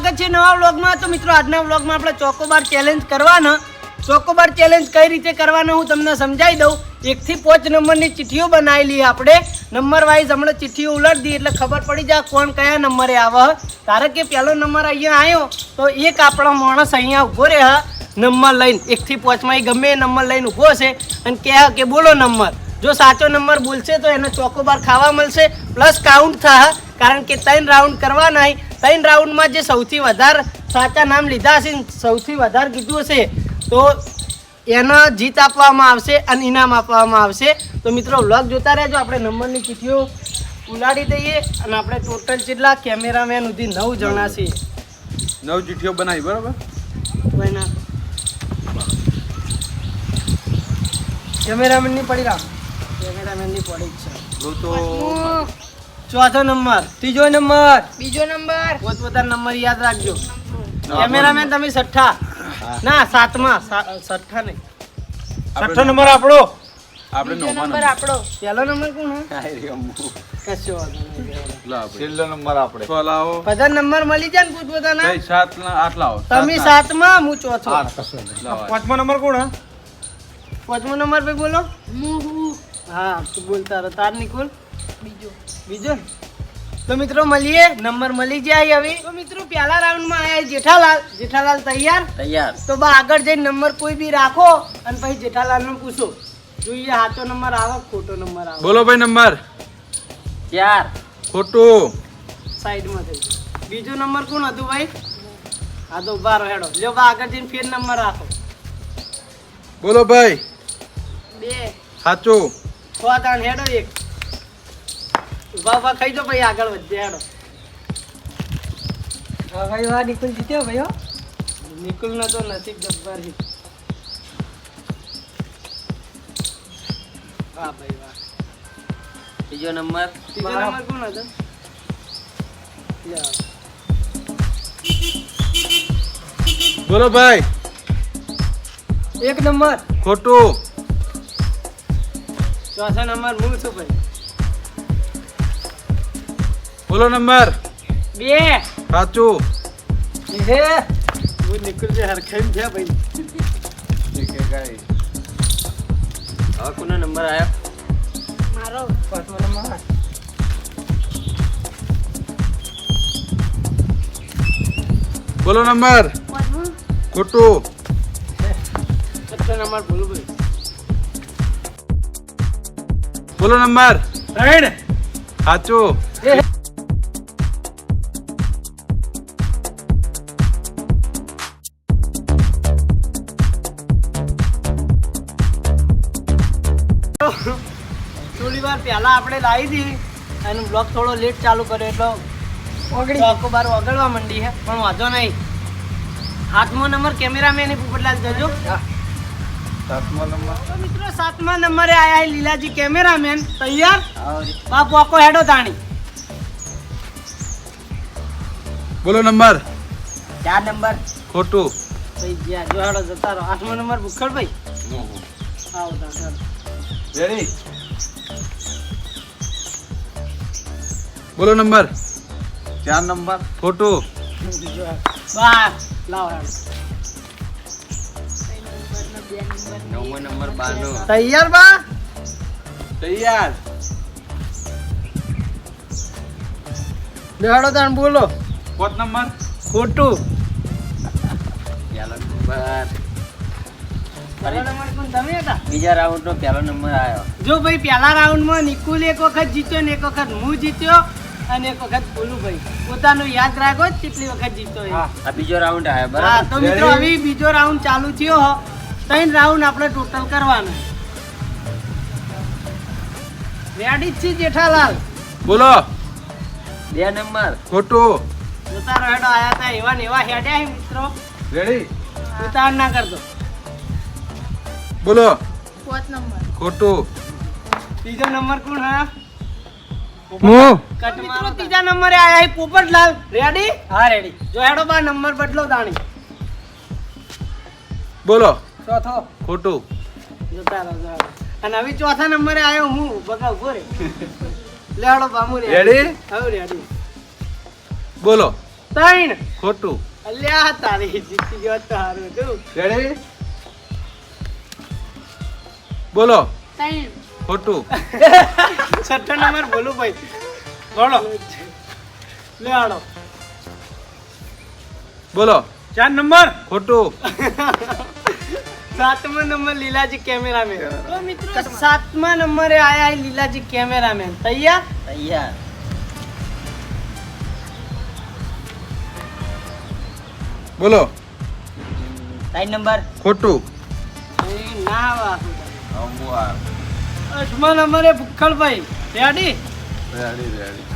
સ્વાગત છે નવા વ્લોગમાં. તો મિત્રો, આજના વ્લોગમાં આપણે ચોકોબાર ચેલેન્જ કરવાના. ચોકોબાર ચેલેન્જ કઈ રીતે કરવાનો હું તમને સમજાવી દઉં. એકથી પાંચ નંબરની ચિઠ્ઠીઓ બનાવેલી આપણે. નંબર વાઇઝ હમણાં ચિઠ્ઠીઓ ઉલટ દી એટલે ખબર પડી જાય કોણ કયા નંબરે આવે. ધારો કે પહેલો નંબર અહીંયા આવ્યો, તો એક આપણો માણસ અહીંયા ઊભો રહે નંબર લઈને એકથી પાંચમાં એ ગમે નંબર લઈને ઊભો છે અને કહે કે બોલો નંબર. જો સાચો નંબર બોલશે તો એને ચોકોબાર ખાવા મળશે. પ્લસ કાઉન્ટ થશે કારણ કે ત્રણ રાઉન્ડ કરવાના ત્રણ રાઉન્ડમાં જે સૌથી વધારે સાચા નામ લીધા હશે સૌથી વધારે કીધું હશે તો એને જીત આપવામાં આવશે અને ઇનામ આપવામાં આવશે. તો મિત્રો વ્લોગ જોતા રહેજો. આપણે નંબરની ચીઠીઓ ઉલાડી દઈએ અને આપણે ટોટલ જેટલા કેમેરામેન સુધી નવ જણા છીએ નવ ચીઠીઓ બનાવી બરાબર? કેમેરામેનની પડી રાખ કેમેરામેનની પડી છે. હું તો ચોથો નંબર ત્રીજો નંબર. બીજો નંબર. પોતપોતાનો નંબર યાદ રાખજો. કેમેરામેન તમે છઠ્ઠા. ના સાતમા છઠ્ઠા નહીં. છઠ્ઠો નંબર આપણો. આપણે નંબર આપણો. પહેલો નંબર કોણ હે કશો છેલ્લો નંબર આપણે. છ લાવો. બધા નંબર મળી જાય ને પોતપોતાના? સાત ના આઠ લાવો તમે સાત સાતમાં હું ચોથો. પાંચમો નંબર કોણ હે? પાંચમો નંબર ભાઈ બોલો. મુહુ હા તું બોલતા તારો. તાર નિકુલ બીજો. બીજો? તો મિત્રો મળીએ. નંબર મળી જાય હવે તો મિત્રો પહેલા રાઉન્ડમાં આયા જેઠાલાલ. જેઠાલાલ તૈયાર? તૈયાર. તો બા આગળ જઈને નંબર કોઈ બી રાખો અને પછી જેઠાલાલને પૂછો. જોઈએ સાચો નંબર આવે ખોટો નંબર આવે. બોલો ભાઈ નંબર. ચાર. ખોટું. સાઈડમાં થઈ ગયો. બીજો નંબર કોણ હતું ભાઈ? હા તો ઊભા હેડો. લ્યો બા આગળ જઈને ફેર નંબર રાખો. બોલો ભાઈ. બે. સાચું છ તાણ હેડો એક. ઊભા ઊભા ખાઈ દો ભાઈ આગળ વધજે હેડો. હા ભાઈ વાહ નિકુલ જીત્યો ભાઈ હો. નિકુલ ના તો નસીબ જબ્બર છે વાહ ભાઈ વાહ. બીજો નંબર? ત્રીજો નંબર કોણ હતો? બોલો ભાઈ. એક નંબર. ખોટું. ચોથા નંબર હું છું ભાઈ બોલો નંબર. બે. સાચું. હે? હું નિકુલ જે હરખાઈ છે ભાઈ. હવે કોનો નંબર આવ્યો મારો. પાંચમો નંબર. બોલો નંબર. ખોટું. નંબર ભૂલું ભાઈ બોલો નંબર. ત્રણ. સાચું. થોડી વાર પહેલા આપણે લાવી હતી અને બ્લોગ થોડો લેટ ચાલુ કર્યો એટલે ઓગળી. આખો બાર ઓગળવા માંડી છે પણ વાંધો નહીં. આઠમો નંબર કેમેરામેન પોપટલાલ જજો સાતમો નંબર. તો મિત્રો સાતમા નંબરે આયા છે લીલાજી કેમેરામેન. તૈયાર? બાપ વાકો હેડો તાણી. બોલો નંબર. ચાર નંબર. ખોટું. થઈ જ્યાં જો હેડો જતા રહો. આઠમો નંબર ભૂખડ ભાઈ આવો તાણ, રેડી બોલો નંબર. ચાર નંબર. ખોટું. બાર. લાવો નવમો નંબર બારનો તૈયાર બા? તૈયાર. દેહાડો તાણ બોલો. કોટ નંબર? ખોટું. પહેલો નંબર. બીજા રાઉન્ડ નો પહેલો નંબર આવ્યો જો ભાઈ પહેલા રાઉન્ડમાં નિકુલ એક વખત જીત્યો ને એક વખત હું જીત્યો અને એક વખત ભોલુભાઈ પોતાનું યાદ રાખો કેટલી વખત જીત્યો આ બીજો રાઉન્ડ આવ્યો બરાબર? તો મિત્રો હવે બીજો રાઉન્ડ ચાલુ થયો ત્રણ રાઉન્ડ આપણે ટોટલ કરવાના. રેડી છે જેઠાલાલ? બોલો. બે નંબર. ખોટું. જોતા રહો હેડો આયા તા એવા ને એવા હેડ્યા મિત્રો. રેડી ઉતાવળ ના કરતો. બોલો. પાંચ નંબર. ખોટું. ત્રીજો નંબર કોણ હા? હું? કટ ત્રીજા નંબરે આયા પોપટલાલ. રેડી હા રેડી જો હેડો બા નંબર બદલો દાણી. બોલો. ચોથો ખોટું. જોતા રહો અને હવે ચોથા નંબરે આવ્યો હું બગા ઊભો રે લેડો બામુ રે Ready? હવે રેડી બોલો. ત્રણ. ખોટું. અલ્યા તારી જીતી ગયો તો તું રેડી બોલો. ત્રણ. ખોટું. છઠ્ઠો નંબર બોલું ભાઈ. બોલો. લેડો બોલો. ચાર નંબર. ખોટું. સાતમા નંબર લીલાજી કેમેરામેન. તો મિત્રો સાતમા નંબરે આયા લીલાજી કેમેરામેન. તૈયાર? તૈયાર. બોલો. ત્રણ નંબર? ખોટું. એ ના વાહ. અઠમા નંબરે ભુક્ખલભાઈ રેડી? Ready ready.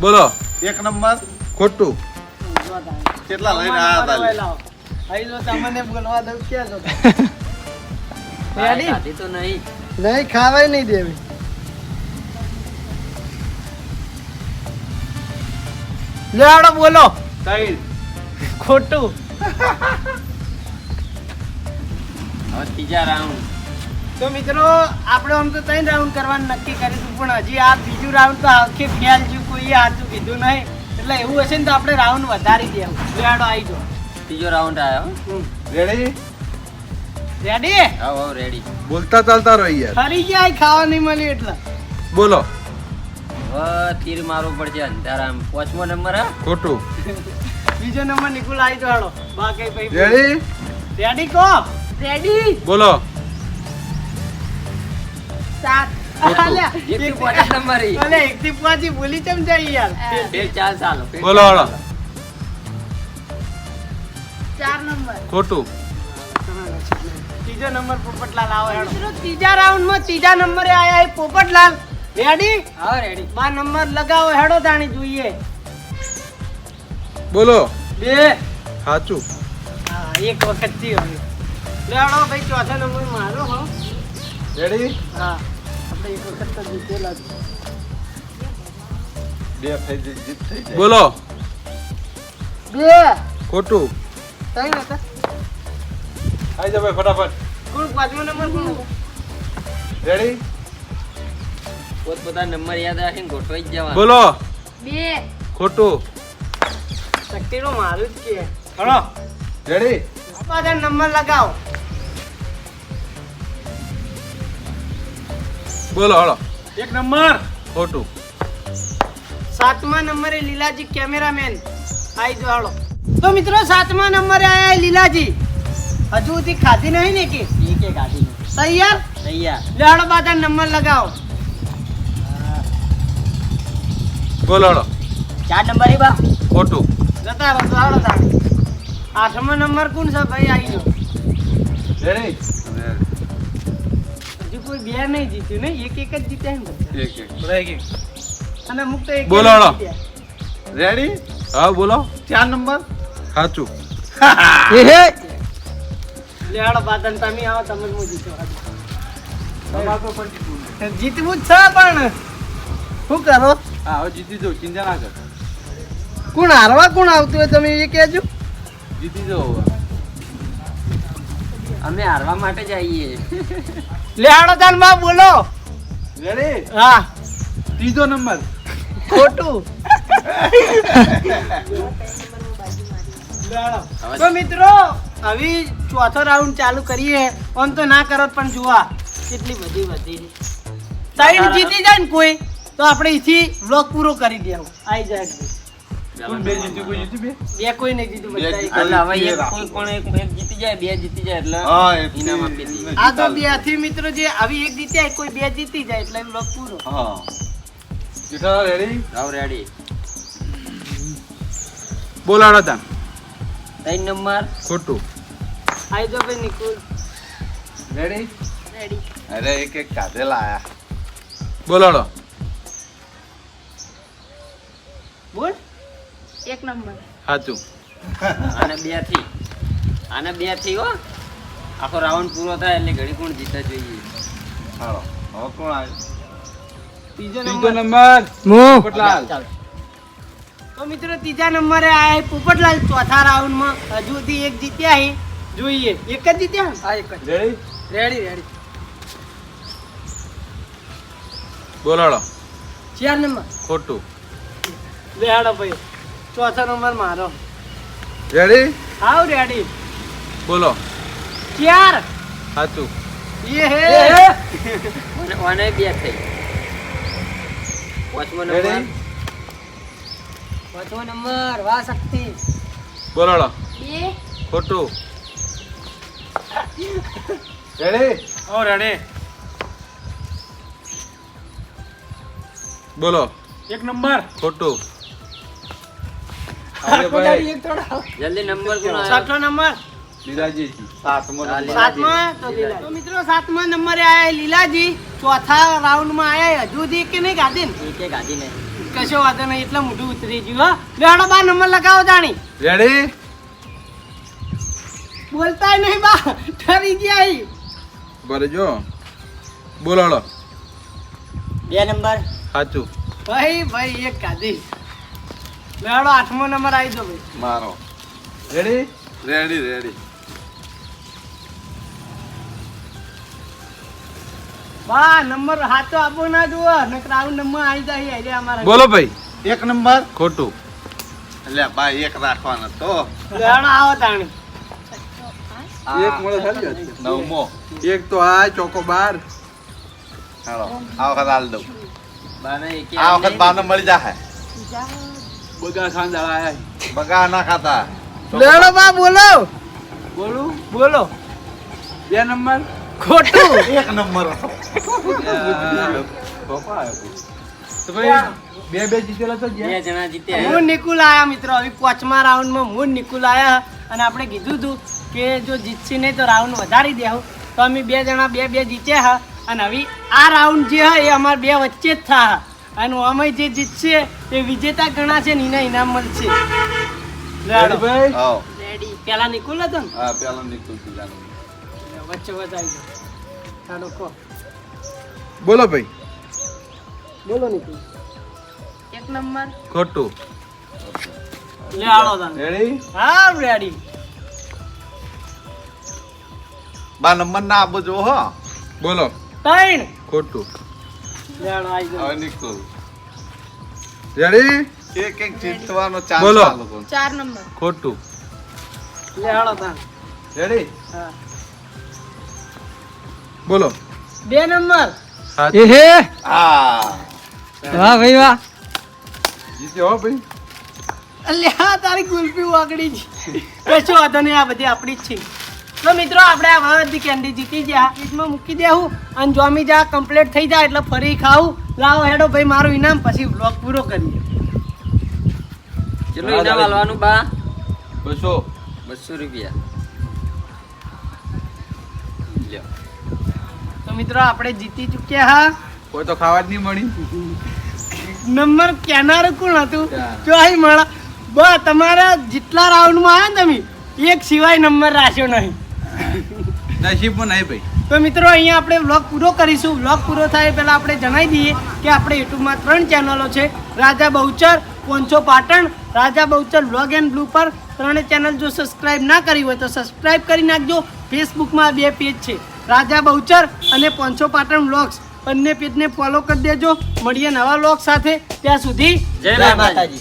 બોલો. એક નંબર. ખોટું. કેટલા લઈને આવ્યા તા આઈ લો તમને બોલવા દઉં કે છો રેડી તો નહીં. નહીં ખાવાય નહીં દેવી. લે બોલો. ત્રણ ખોટું. હવે ત્રીજા રાઉન્ડ તો મિત્રો આપણે આમ તો ત્રણ રાઉન્ડ કરવાનું નક્કી કરીશું પણ હજી આ બીજું રાઉન્ડ તો આખી ફેલ જ્યું કોઈ સાચું કીધું નહીં. એટલે એવું હશે ને તો આપણે રાઉન્ડ વધારી દેવું. લેડો આવી જાઓ. ત્રીજો રાઉન્ડ આવ્યો રેડી રેડી હા હા રેડી બોલતા ચાલતા રહો યાર. ફરી જાય ખાવા નહીં મળ્યું એટલે. બોલો. હવે તીર મારવું પડશે અંધારામ. પાંચમો નંબર હા? ખોટું. બીજો નંબર નિકુલ આવી જાઓ બાકી પછી રેડી રેડી કો રેડી બોલો. સાત. ખોટું. અલ્યા, ચાર નંબર. ખોટું. ત્રીજો નંબર પોપટલાલ આવો હેડો. મિત્રો ત્રીજા રાઉન્ડમાં ત્રીજા નંબરે આયા એ પોપટલાલ. રેડી હા રેડી બા નંબર લગાવો હેડો તાણી જોઈએ. બોલો. બે. સાચું. હા એક વખતથી હવે. લેડો ભાઈ ચોથા નંબર મારો હો. રેડી હા. આપણે એક વખત તો જીતેલા. બે થઈ જીત થઈ જાય બોલો. બે. ખોટું. ત્રણ હતા આવી જાવ ભાઈ ફટાફટ. કોણ પાંચમો નંબર કોણ રેડી પોતપોતાના નંબર યાદ રાખીને ગોઠવાઈ જ જવા બોલો. બે. ખોટું. શક્તિનો મારું જ કે. હળો રેડી બધા નંબર લગાવો. બોલો હળો એક નંબર ખોટું. સાતમા નંબરે લીલાજી કેમેરામેન આઈ જો હાલો. તો મિત્રો સાતમા નંબરે આયા લીલાજી. હજુ સુધી ખાધી નહીં ને કે? એક એક આધી તૈયાર? તૈયાર. લેડો બધા નંબર લગાવો. બોલો હળો ચાર નંબર બા. ખોટું. જતા રહો હાલો તા આઠમો નંબર કોણ છે ભાઈ આવી ગયો રેડી? હજુ કોઈ બે નહીં જીત્યું ને એક એક જ જીત્યા ને એક એક. અને મુક્ત એક બોલો એક જ હાલો. જીત્યા. રેડી? હા બોલો. ચાર નંબર? સાચું. લેડ બાદન તમે આવો તમે જ હું પણ જીતવું જ છે પણ. શું કરો? હા હવે જીતી દો ચિંતા ના કર. કોણ હારવા કોણ આવતું હોય તમે એ કહેજો. જીતી દો અમે હારવા માટે જ આવીએ. લેડો તાનમાં બોલો. રેડી હા. ત્રીજો નંબર. ખોટું. તો મિત્રો હવે ચોથો રાઉન્ડ ચાલુ કરીએ. ઓન તો ના કરો પણ જોવા કેટલી બધી વધી ત્રણ જીતી જાય ને કોઈ તો આપણે અહીંથી બ્લોક પૂરો કરી દેવો આવી જાય બે જીત્યું કોઈ જીત્યું બે? બે કોઈ નહીં જીતું બધા જીત્યું. એક. એટલે હવે એક કોઈ કોણ એક એક જીતી જાય બે જીતી જાય એટલે હા, ઇનામ આપી દઈએ. આ તો બે હાથી મિત્રો જે આવી એક જીત્યા કોઈ બે જીતી જાય એટલે બ્લોક પૂરો. હા. જેઠા રેડી રાવ રેડી બોલાડો તા ત્રણ નંબર ખોટું. આઈ જો ભાઈ નિકુલ. રેડી રેડી અરે એક એક કાઢે લાયા. બોલાડો. બોલ. એક નંબર. સાચું. આને બેથી આને બેથી હો. આખો રાઉન્ડ પૂરો થાય એટલે ઘડી કોણ જીતે જોઈએ. હાલો હવે કોણ બીજો ત્રીજો ત્રીજો નંબર. નંબર. પટલાલ ચાલ. તો મિત્રો ત્રીજા નંબરે આ પોપટલાલ ચોથા રાઉન્ડમાં હજુ સુધી એક જીત્યા છે જોઈએ. એક જ જીત્યા? હા એક જ. રેડી રેડી રેડી બોલાડો. ચાર નંબર. ખોટું. બેહાડો ભાઈ. ચોથો નંબર મારો. રેડી હાવ રેડી બોલો. ચાર. હાચું. એ હે. ઓને બે થઈ. પાંચમો નંબર. પાંચમો નંબર વાહ શક્તિ. બોલાડો. બે. ખોટું. રેડી ઓ રેડી બોલો. એક નંબર. ખોટું. જલ્દી નંબર કોનો નંબર. લીલાજી. સાતમો. તો મિત્રો સાતમા નંબરે આયા લીલાજી. ચોથા રાઉન્ડમાં આયા હજુ દી કે નહીં ગાદી ને? એક એક ગાડી ને કશો વાંધો નહીં એટલે મોઢું ઉતરી ગયું હા. બેડો બા નંબર લગાવો જાણી. રેડી બોલતા નહીં બા ઠરી ગયા ઈ. બરે જો. બોલાડો બે નંબર. સાચું. ભાઈ ભાઈ એક કાદી બેડો આઠમો નંબર આવી જો ભાઈ. મારો. રેડી રેડી રેડી બા નંબર હાથો આપો ના જુઓ નકર આવું નંબર આવી જાય એટલે અમારા બોલો ભાઈ. એક નંબર. ખોટું. એટલે ભાઈ એક રાખવાનો તો. બેહાડો આવો તાણી. એક મળે નવમો. એક તો આ ચોકો બાર. હાલો આ વખત હાલ દઉં. આ વખત બાનો મળી જાહે. બગા ખાન આયા બગા ના ખાતા. બેહાડો બા બોલો. બોલું? બોલો. બે નંબર. ખોટું. એક નંબર. હતો બે બે જીતેલા તો બે જણા જીત્યા. હું નિકુલ આયા મિત્રો. હવે પાંચમા રાઉન્ડમાં હું નિકુલ આયા અને આપણે કીધું હતું કે જો જીતશે નહીં તો રાઉન્ડ વધારી દેવું તો અમે બે જણા બે બે જીત્યા હા. અને હવે આ રાઉન્ડ જે હા એ અમારા બે વચ્ચે જ થા અને અમે જે જીતશે એ વિજેતા ગણાશે ને એના ઇનામ મળશે. લે હાલો. રેડી ભાઈ? હા. રેડી પેલા નિકુલ હતો ને? હા પેલો નીકળ વચ્ચે વધારી દો ચાલો કહો. બોલો ભાઈ. બોલો એક નંબર. ખોટું. લે આવો તાને. રેડી હા રેડી બા નંબર ના આપો જો હો. બોલો. ત્રણ. ખોટું. લે રેડી એક એક જીતવાનો ચાન્સ બોલો. ચાર નંબર. ખોટું. લે હાલો તાન. રેડી હા. બોલો. બે નંબર. સાચું હા? વાહ ભાઈ વાહ. જીત્યો હો ભાઈ. અલ્યા તારી ગુલ્ફી વાગડી છે કશો વાંધો નહીં આ બધી આપણી જ છે. તો મિત્રો આપણે આ બધી કેન્ડી જીતી ગયા. ફ્રીજમાં મૂકી દેવું અને જોમી જા કમ્પ્લીટ થઈ જાય એટલે ફરી ખાવું લાવો હેડો ભાઈ મારું ઇનામ. પછી બ્લોગ પૂરો કરીએ. ચલો ઇનામ આલવાનું બા? બસો. બસો રૂપિયા. મિત્રો આપણે જીતી ચૂક્યા હા. કોઈ તો ખાવા જ નહીં મળી. નંબર કેનાર કોણ હતું. જો અહીં મળા. બસ તમારા જેટલા રાઉન્ડમાં આવ્યા તમે એક સિવાય નંબર રાખ્યો નહીં. નસીબમાં નહીં ભાઈ. તો મિત્રો અહીંયા આપણે વ્લોગ પૂરો કરીશું. વ્લોગ પૂરો થાય પહેલાં આપણે જણાવી દઈએ કે આપણે યુટ્યુબમાં ત્રણ ચેનલો છે. Raja Bahuchar પોંચો Patan Raja Bahuchar vlog and blue પર. ત્રણે ચેનલ જો સબસ્ક્રાઇબ ના કરી હોય તો સબસ્ક્રાઇબ કરી નાખજો. ફેસબુકમાં બે પેજ છે. રાજા બહુચર અને પોંચો પાટણ વ્લોગ્સ બંને પેજને ફોલો કરી દેજો. મળીએ નવા વ્લોગ સાથે. ત્યાં સુધી જય માતાજી.